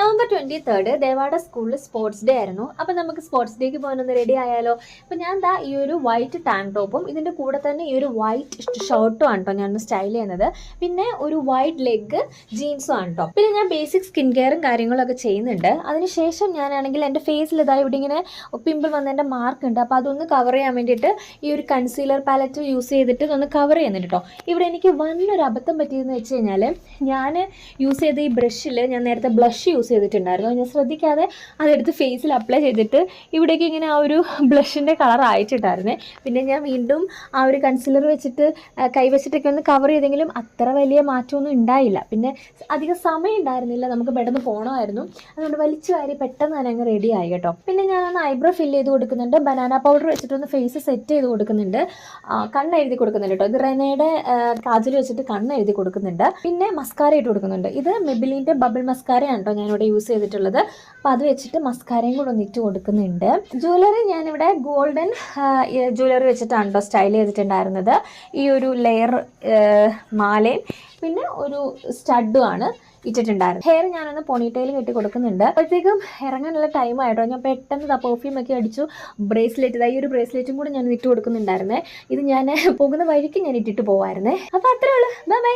November twenty third ദേവാഡ സ്കൂളിൽ sports day ആയിരുന്നു. അപ്പോൾ നമുക്ക് സ്പോർട്സ് ഡേക്ക് പോകാനൊന്ന് റെഡി ആയാലോ? അപ്പോൾ ഞാൻ ദാ ഈ ഒരു വൈറ്റ് ടാങ്ക് ടോപ്പും ഇതിന്റെ കൂടെ തന്നെ ഈ ഒരു വൈറ്റ് ഷർട്ടും ആണ് കേട്ടോ ഞാൻ സ്റ്റൈൽ ചെയ്യുന്നത്. പിന്നെ ഒരു വൈറ്റ് ലെഗ് ജീൻസും ആണ് കേട്ടോ പിന്നെ ഞാൻ ബേസിക് സ്കിൻ കെയറും കാര്യങ്ങളൊക്കെ ചെയ്യുന്നുണ്ട്. അതിനുശേഷം ഞാനാണെങ്കിൽ എന്റെ ഫേസിൽ ഇതാ ഇവിടെ ഇങ്ങനെ പിമ്പിൾ വന്നതിന്റെ മാർക്ക് ഉണ്ട്. അപ്പോൾ അതൊന്ന് കവർ ചെയ്യാൻ വേണ്ടിയിട്ട് ഈ ഒരു കൺസീലർ പാലറ്റ് യൂസ് ചെയ്തിട്ട് ഒന്ന് കവർ ചെയ്യുന്നുണ്ട് കേട്ടോ ഇവിടെ എനിക്ക് വന്നൊരു അബദ്ധം പറ്റിയതെന്ന് വെച്ച് കഴിഞ്ഞാൽ ഞാൻ യൂസ് ചെയ്ത ഈ ബ്രഷിൽ ഞാൻ നേരത്തെ ബ്ലഷ് യൂസ് ചെയ്തിട്ടുണ്ടായിരുന്നു. ഞാൻ ശ്രദ്ധിക്കാതെ അതെടുത്ത് ഫേസിൽ അപ്ലൈ ചെയ്തിട്ട് ഇവിടേക്ക് ഇങ്ങനെ ആ ഒരു ബ്ലഷിന്റെ കളർ ആയിട്ടുണ്ടായിരുന്നേ. പിന്നെ ഞാൻ വീണ്ടും ആ ഒരു കൺസിലർ വെച്ചിട്ട് കൈ ഒന്ന് കവർ ചെയ്തെങ്കിലും അത്ര വലിയ മാറ്റമൊന്നും ഉണ്ടായില്ല. പിന്നെ അധികം സമയം ഉണ്ടായിരുന്നില്ല. നമുക്ക് പെട്ടെന്ന് പോകണമായിരുന്നു അതുകൊണ്ട് വലിച്ചു വാരി പെട്ടെന്ന് തന്നെ അങ്ങ് റെഡി ആയി കേട്ടോ. പിന്നെ ഞാനൊന്ന് ഐബ്രോ ഫില്ല് ചെയ്ത് കൊടുക്കുന്നുണ്ട്. ബനാന പൗഡർ വെച്ചിട്ടൊന്ന് ഫേസ് സെറ്റ് ചെയ്ത് കൊടുക്കുന്നുണ്ട്. കണ്ണ് എഴുതി കൊടുക്കുന്നുണ്ട് കേട്ടോ. ഇത് റെനയുടെ കാജൽ വെച്ചിട്ട് കണ്ണ് എഴുതി കൊടുക്കുന്നുണ്ട്. പിന്നെ മസ്കാര ഇട്ട് കൊടുക്കുന്നുണ്ട്. ഇത് മെബിലിന്റെ ബബിൾ മസ്കാരയാണ് കേട്ടോ ഞാനിവിടെ യൂസ് ചെയ്തിട്ടുള്ളത്. അപ്പോൾ അത് വെച്ചിട്ട് മസ്കാരയും കൂടെ ഒന്ന് ഇട്ട് കൊടുക്കുന്നുണ്ട്. ജ്വല്ലറി ഞാനിവിടെ ഗോൾഡൻ ജ്വല്ലറി വെച്ചിട്ടാണ് സ്റ്റൈൽ ചെയ്തിട്ടുണ്ടായിരുന്നത്. ഈ ഒരു ലെയർ മാലയും പിന്നെ ഒരു സ്റ്റഡും ആണ് ഇട്ടിട്ടുണ്ടായിരുന്നു ഹെയർ ഞാനൊന്ന് പോണിറ്റെയിൽ കെട്ടി കൊടുക്കുന്നുണ്ട്. അപ്പോഴത്തേക്കും ഇറങ്ങാനുള്ള ടൈം ആയിട്ടോ? ഞാൻ പെട്ടെന്ന് പെർഫ്യൂം ഒക്കെ അടിച്ചു. ബ്രേസ്ലെറ്റ് ഈ ഒരു ബ്രേസ്ലെറ്റും കൂടെ ഞാൻ ഇട്ട് കൊടുക്കുന്നുണ്ടായിരുന്നേ. ഇത് ഞാൻ പോകുന്ന വഴിക്ക് ഞാൻ ഇട്ടിട്ട് പോവായിരുന്നേ. അപ്പോൾ അത്രേ ഉള്ളൂ. Bye bye